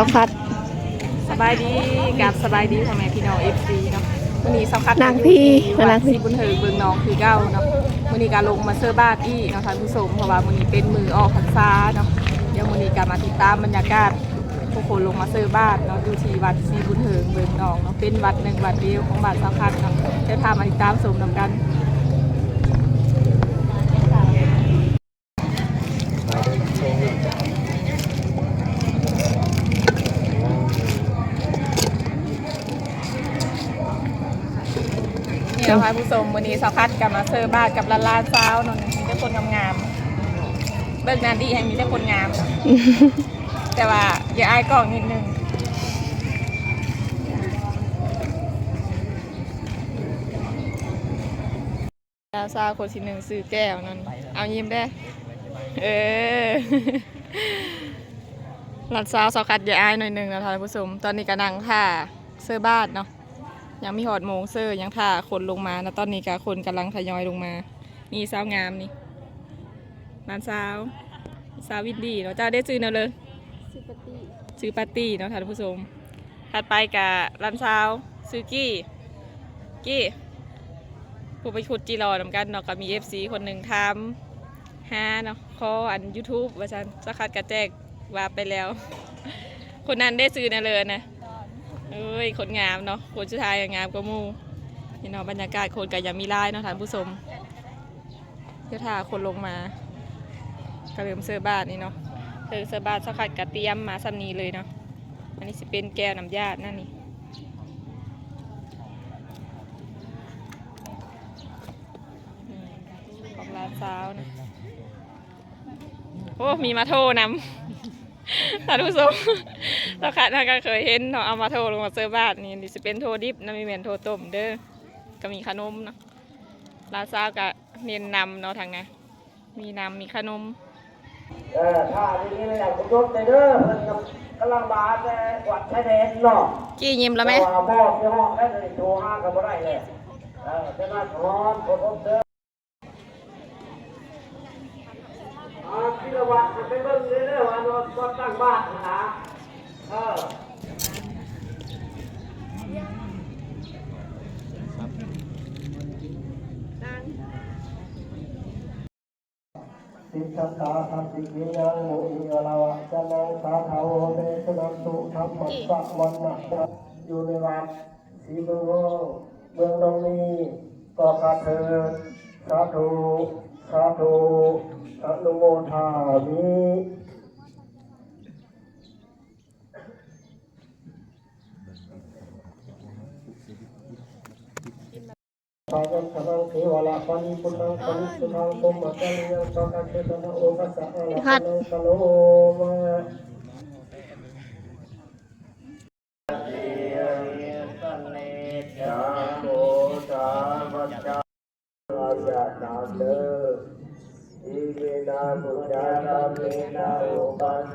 าวคัดสบายดีกับสบายดีพ่อแม่พี่น้องเอฟซีเนาะวันนี้สำคัญนางพี่วันางดพี่สีบุญเถิงเบืองน้องคือเก้าเนาะวันนี้การลงมาเซอร์บ้านอีกเนาะท่านผู้ชมเพราะว่าวันนี้เป็นมือออกพรรษาเนาะเดี๋ยววันนี้การมาติดตามบรรยากาศผู้คนลงมาเซอร์บ้านเนาะอยู่ที่วัดสีบุญเถิงเบืองน้องเนาะเป็นวัดหนึ่งวัดเดียวของบ้านสำคัญเนาะเดี๋ยวพามาติดตามชมนำกัน นี่เราพาผู้ชมวันนี้สาวคัดกลับมาเซอร์บ้านกับลานลานเช้าเนนมีแต่คนงามๆเบิกนานดีแห่งมีแต่คนงามเนาะแต่ว่าอย่าอายกล้องนิดนึงลานเช้าคนที่หนึ่งซื้อแก้วนั่นเอายิ้มได้ เออลานเช้าสาวคัดอย่าอายหน่อยหนึงนะท่านผู้ชม ตอนนี้กำลังท่าเซอร์บ้านเนาะ ยังมีหอดโมงเซอร์ยังท่าคนลงมานะตอนนี้กะคนกำลังทยอยลงมา นี่สาวงามนี่ร้านสาว สาววินดีเนาะจ้าได้ซื้อเนาะเลยซื้อปาร์ตี้เนาะท่านผู้ชมถัดไปกะร้านสาวซื้อกี้กี้ผู้ไปขุดจีรอนำกันเนาะก็มีเอฟซีคนหนึ่งทำฮาเนาะคออัน YouTube ว่าฉันสักคัดกระแจกว่าไปแล้ว คนนั้นได้ซื้อเนาะเลยนะ เอ้ยคนงามเนาะคนสุดท้ายงามกว่าหมู่นี่เนาะบรรยากาศคนก็ยังมีไลายเนาะท่านผู้ชมเดี๋ยวถ้าคนลงมาก็เริ่มเสื้อบ้านนี่เนาะเออเสื้อบ้านสักขัดกระเตียมมาซ้ำนี้เลยเนาะอันนี้สิเป็นแก้วน้ำยาดนั่นนี่ของร้านสาวนะโอ้มีมาโทรนำ ท่านผู้ชมเราค่ะท่านก็เคยเห็นเนาะเอามาโทรลงมาเซอร์บ้านนี่นี่สิเป็นโทรดิบนะมีเมนโทรต้มเด้อก็มีขนมเนาะลาซาวกับเนียนนำเนาะทางนะมีนำมีขนมเออถ้าทีนี้ไม่อยากจะยกใจเด้อเพิ่นกำลังบาดแต่กวัดชายแดนเนาะกี้ยิ้มแล้วไหมต่ว่าหม้อที่ห้องได้เลยโทรห้าก็บ่ได้เลยเออจะน่าร้อนคนพบเด้ออ่าพี่ละวัดไปเบิ่งเลยเด้อว่านอนก็ตั้ง บ้านนะเออสิสังกาสัมปิเกยังโมอิวลาวะจะนังสาธาวเมสนันตุธรรมะสะวันนะอยู่ในวัดสีเมืองเมืองตรงนี้ก็กระเทินสาธุสาธุอนุโมทามิ ปาจังสังเทวาลาปานิพุทธังปานิสุทังตุมัจจาริยังสังฆเทศนาโอกัสสะอะระหะโนสโลมา อิเมนาบุญญาณเมนาอุปัสส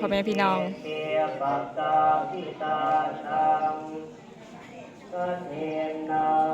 พ่อแม่พี่น้องเตียปัตตาพิตาตังสันเทนา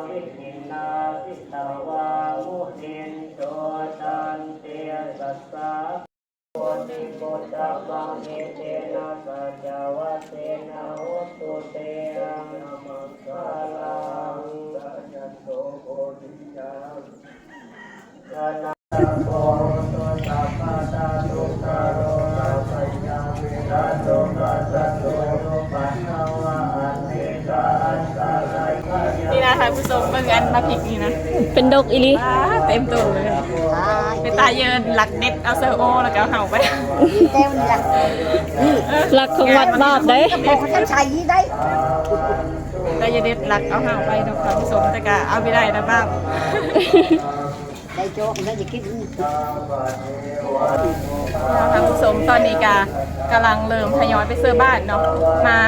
านผู้ชมเบิ่งอันมาผิกนี่นะเป็นดกอีหลิอ้าเต็มตัวเลยหาตาเยินหลักเด็ดเอาเซอร์โอแล้วก็เอาเห่าไปเต้มันหลักหลักของวัดบาปได้พอเขาจะใช้ได้ ตาเยนเด็ดหลักเอาเห่าไปเนาะค่ะผู้ชมแต่ก็เอาไม่ได้นะบ้าป ได้โจ๊กได้จะกินทางผู้ชมตอนนี้กากำลังเริ่มทยอยไปเสื้อบ้านเนาะมา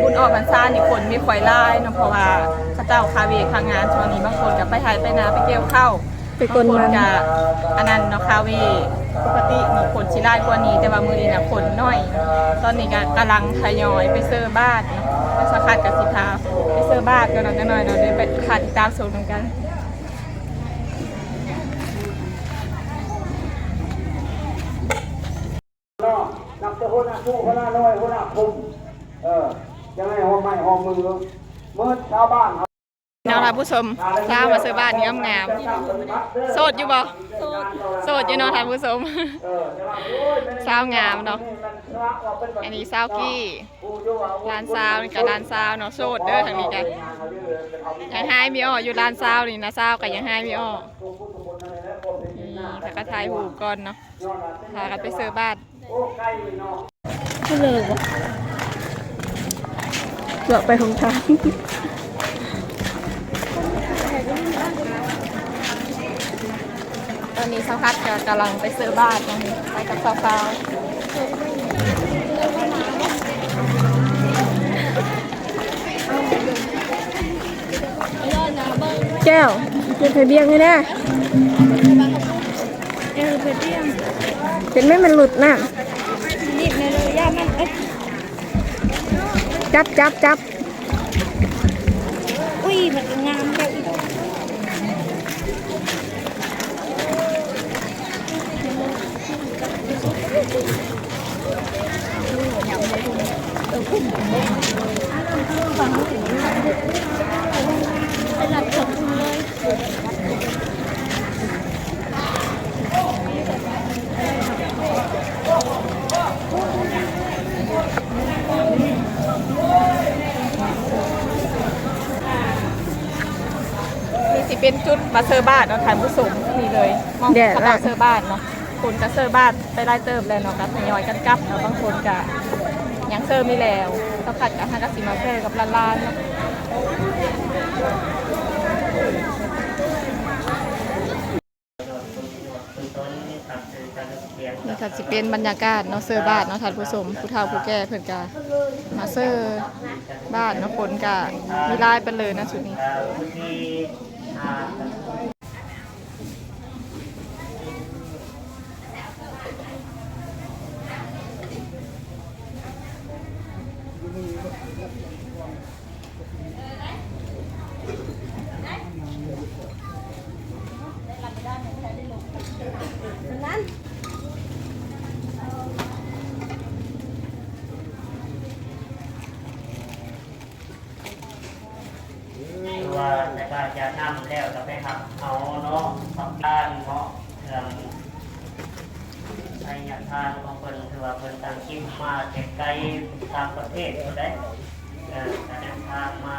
บุญออกพรรษานี่คนมีควายไล่เนาะเพราะว่าเข้าเจ้าคาเวคางานช่วงนี้บางคนก็ไปไทยไปนาไปเกี่ยวข้าวไปกลมันบางกับอันนั้นเนาะคาเวปกติมีคนชิไล่กว่านี้ แต่ว่ามือนี้นะคนน้อย ตอนนี้ก็กำลังทยอยไปเสื้อบ้านเนาะมาสักพักกับสิทาไปเสื้อบ้านกันหน่อยกันหน่อยเราได้ไปขาดติดตามชมกันนับจะหัวหน้าชู้หัวหน้าน้อยหัวหน้า คุมเออยังไงหอมไม่หอมมือเมื่อชาวบ้านเนาะท่านผู้ชมทราบมาซื้อบ้านนี้งามๆโสดอยู่บ่โสดอยู่เนาะท่านผู้ชมสาวงามเนาะอันนี้สาวกี้ร้านสาวนี่กับร้านสาวเนาะโสดเด้อทางนี้กันยังให้มีอ้ออยู่ร้านสาวนี่นะสาวกับยังให้มีอ้อนี่แล้วก็ถ่ายหูปก่อนเนาะพากันไปซื้อบ้าน ก็เลยวะเลาะไปของทางตอนนี้สาวพัดก็กำลังไปซื้อบ้านเนาะไปกับสาวๆแก้วเจะเธอเบี้ยงไงนะเออเพื่อนเตี้ยเห็นไหมมันหลุดน่ะ จับจับจับ อุ้ยมันงามแก้วอีก นี่ สิเป็นจุดมาเซอร์บ้านเนาะทานผู้ชมนี่เลยมองสตาเซอร์บ้านเนาะคนก็เซอร์บ้านไปไล่เติมแล้วเนาะก็ทยอยกันกลับเนาะบางคนก็ยังเซอร์ไม่แล้วต้องขัดกับทางกสิมาเซอร์กับลานลานๆเนาะนี่ก็สิเป็นบรรยากาศเนาะเซอร์บ้านเนาะทานผู้ชมผู้เฒ่าผู้แก่เพิ่นก็มาเซอร์บ้านเนาะคนก็มีลายไปเลยนะชุดนี้ 啊 นำแล้วจะไปหักเอาเนาะสับด้านเนาะเครื่องไอ้ยาทานของเพิ่นคือว่าเพิ่นตั้งคิมมาแต่ไกลต่างประเทศก็ได้เออการเดินทางมา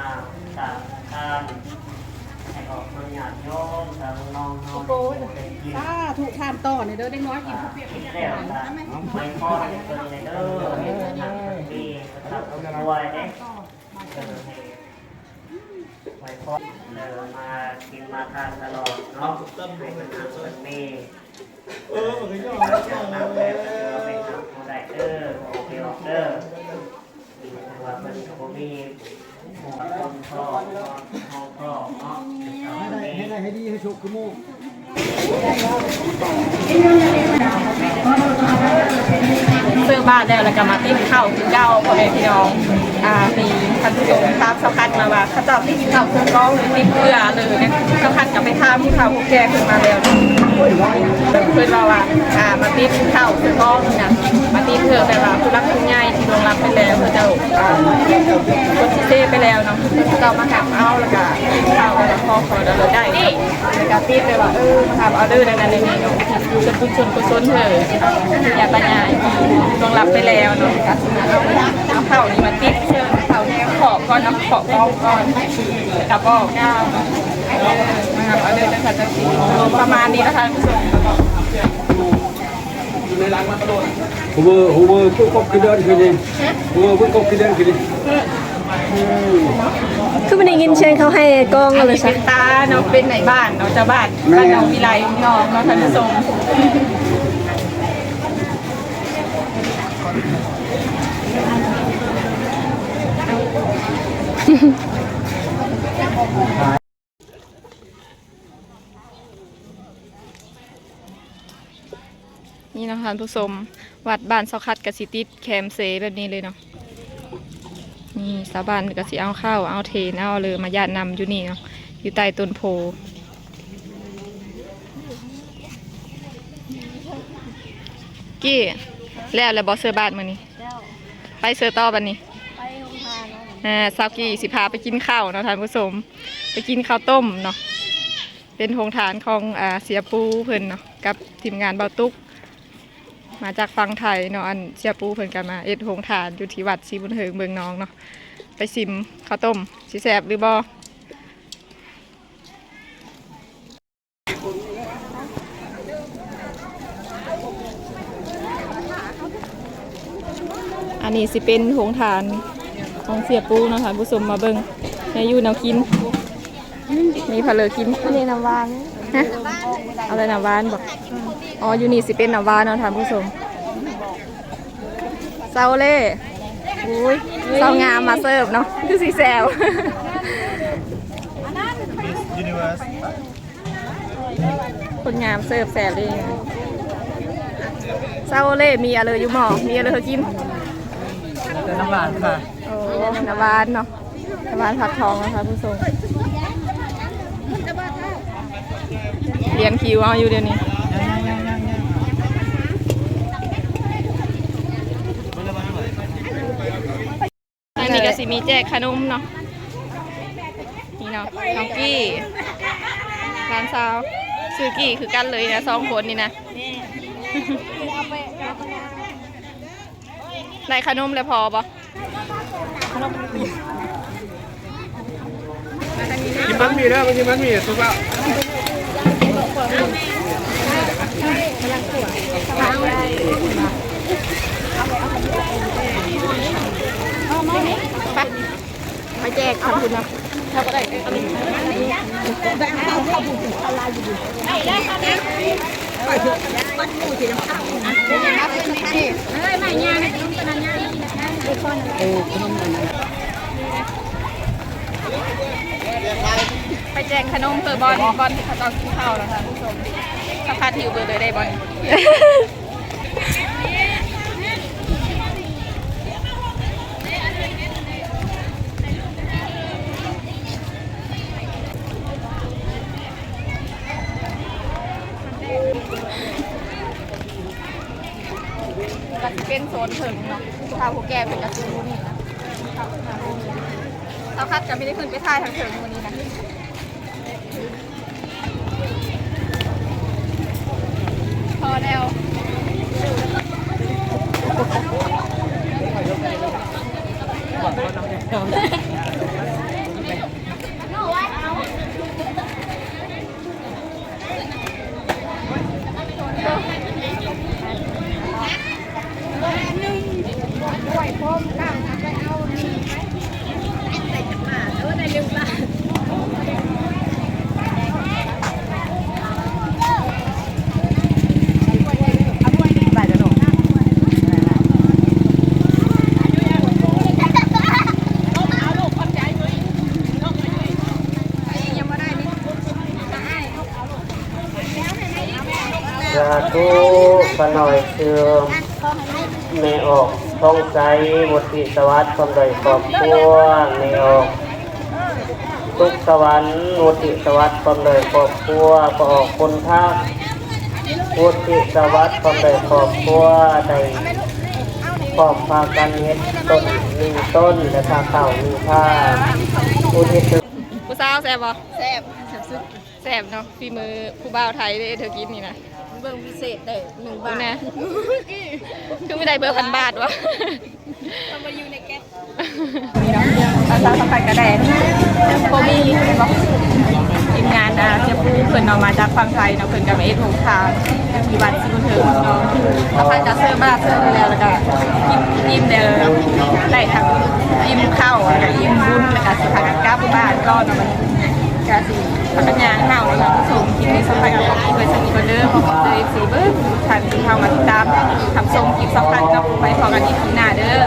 ต่างทางให้ออกมาญาติโยมทางน้องน้องได้กินถ้าถูกทานต่อเนี่ยเด้อได้น้อยกินข้าวเปียกกินแล้วนะไม่พอให้เพิ่นเลยเด้อให้เพิ่นนั่งดีนะครับรวยเด้เออให้ไว้พอเดินมากินมาทานตลอดเนาะให้เป็นน้ำเป็นมีเออมันก็ยอมจากน้ำแบบเป็นน้ำโมได้เด้อโอเคออกเด้อมีว่าเป็นโคมีหัวต้นทอห้องทอเนาะให้ได้ให้ดีให้โชุกขึ้นมูซื้อบ้านแล้วแล้วก็มาติ้มข้าวคือเก้าพ่อแม่พี่น้อง อ่ามีท่านผู้ชมทราบสัมพันมาว่าเขาเจ้าติ้มข้าวเครื่องร้องหรือติดเกลือเลยเนี่ยสัมพันกับไปทามที่เข่าวกแก่ขึ้นมาแล้วเพื่อนเราว่าอ่ามาติ้มข้าวเครื่องร้องเนี่ย ติ้มเพื่อแบบว่าผู้รักผู้ใหญ่ที่ลวงรับไปแล้วเพื่อจะอ่าคนที่เซ่ไปแล้วเนาะเขาเจ้ามาหาเอาแล้วก็ติ้มข้าวแล้วก็พอขอเราเลยได้แล้วก็ติ้มเลยว่าเออมาหาเอาเด้อในนั้นในนี้เนาะจะบุญชนกุศลเถอะอย่าปัญญาลวงรับไปแล้วเนาะก็สมาเอาเอาข้านี่มาติ้มเชิญเข้าแห้งขอบก่อนน้ำขอบเอาก่อนแล้วก็บอกเก้าเนาะเออมางับเอาเลยนะคะจะสีประมาณนี้นะคะคุณผู้ชม hồ bơ hồ bơ cứ có cái đơn cái gì hồ bơ cứ có cái đơn cái gì คือมันได้ยินเชิญเขาให้กองอันเลนี้ยสัเป็กนตาเนาะเป็นไหนบ้านเนาะเจ้าบ้านบ้านน้องวิไลน้องเนาะท่านผู้ชมนี่ นาะท่านผู้ชมวัดบ้านเสาคัดกับสิติดแคมเซแบบนี้เลยเนาะนี่สาบานก็สิเอาข้าวเอาเทนเอาเลยมาญาตินำอยู่นี่เนาะอยู่ใต้ต้นโพกี้แล้วแล้วบอเซอร์บาทมือนี้ไปเซอร์ต่อบันนี้ไปโรงพยาบาลเนะอ่าซาวกี้สิพาไปกินข้าวเนาะท่านผู้ชมไปกินข้าวต้มเนาะเป็นโรงทานของอ่าเสียปูเพิ่นเนาะกับทีมงานเบาตุก มาจากฟังไทยเนาะอันเสียปูเพิ่นกันมาเอ็ดโรงทานอยู่ที่วัดศรีบุญเฮิงเมืองน้องเนาะไปซิมข้าวต้มสิแซ่บหรือบ่อันนี้สิเป็นโรงทานของเสียปูเนาะท่านผู้ชมมาเบิ่งให้อยู่แนวกิน มีผะเลอกินอันนี้น้ำหวานฮะเอาเลยน้ำหวานบอก อ๋อ อยู่นี่สิเป็นน้ำหวานเนาะท่านผู้ชมเซาเล่อุ้ยเซางามมาเสิร์ฟเนาะ คือสีแซวคนงามเสิร์ฟแสบเลยเซาเล่ มีอะไรอยู่หมอมีอะไรเธอกินน้ำหวานค่ะโอ้น้ำหวานเนาะน้ำหวานผักทองนะคะผู้ชมเรียนคิวเอาอยู่เดี๋ยวนี้ อันนี้ก็ สิมีแจกขนมเนาะนี่เนาะน้องกี้ร้านสาวซื้อกี้คือกันเลยนะสองคนนี่นะในขนมเลยพอปะกินมันมีแล้วมันกินมันมีสุกแล้ว ไปแจกขอบคุณเนาะถ้าก็ได้อันนี้ไปแจกขนมเพื่อบอลบอลที่เขาต้องกินข้าวแล้วค่ะผู้ชมสักพักหิวเบอร์เลยได้บอล นโซนถึงเนาะชาวผู้แก่เป็นกระตูนี่นะเราคัดก็ไม่ได้ขึ้นไปท่ายทางถึงวันนี้นะพอแล้วยัง ไม่ได้นี่สาธุปหน่อยเชื่อเมออก ท้องใจหมดที่สวัสดิ์ความใดครอบครัวเมออกทุกสวรรค์หมดที่สวัสดิ์ความใดครอบครัวก็ออกคนทักพุทธิสวัสดิ์ความใดครอบครัวใดครอบพากันเฮ็ดต้นหนึ่งต้นและทาเข่าหนึ่งผ้าอุทิศผู้สาวแซ่บบ่แซ่บแซ่บสุดแซ่บเนาะฝีมือผู้บ่าวไทยเด้เธอกินนี่นะ เบิ่งพิเศษได้หนึ่งดูบาทนะคือไม่ได้เบอร์พันบาทวะทำมาอยู่ในแก๊สนี่เนาะอาสาสมัครกระแดนโคมีทีมงานอาเจียบปูอ็ดโมงเช้ามีวันสิบเทิงเนาะแล้วพันจะเซิร์ฟบ้านเซิร์ฟแล้วแล้วก็ยิ้มยิ้มเดียวได้ทั้งยิ้มเข้าแล้วก็ยิ้มบุญแล้วก็สิพากันกลับบ้านก็นอนมันกาสิ พักกันยางเข้าแล้วก็ส่งคลิปนี้สัมภาษณ์กับครอบครัวสนิทกันเด้อขอบคุณเลยสีเบิ้ลทันที่เข้ามาติดตามทำส่งคลิปสัมภาษณ์กับไปพอกันอีกทีหน้าเด้อ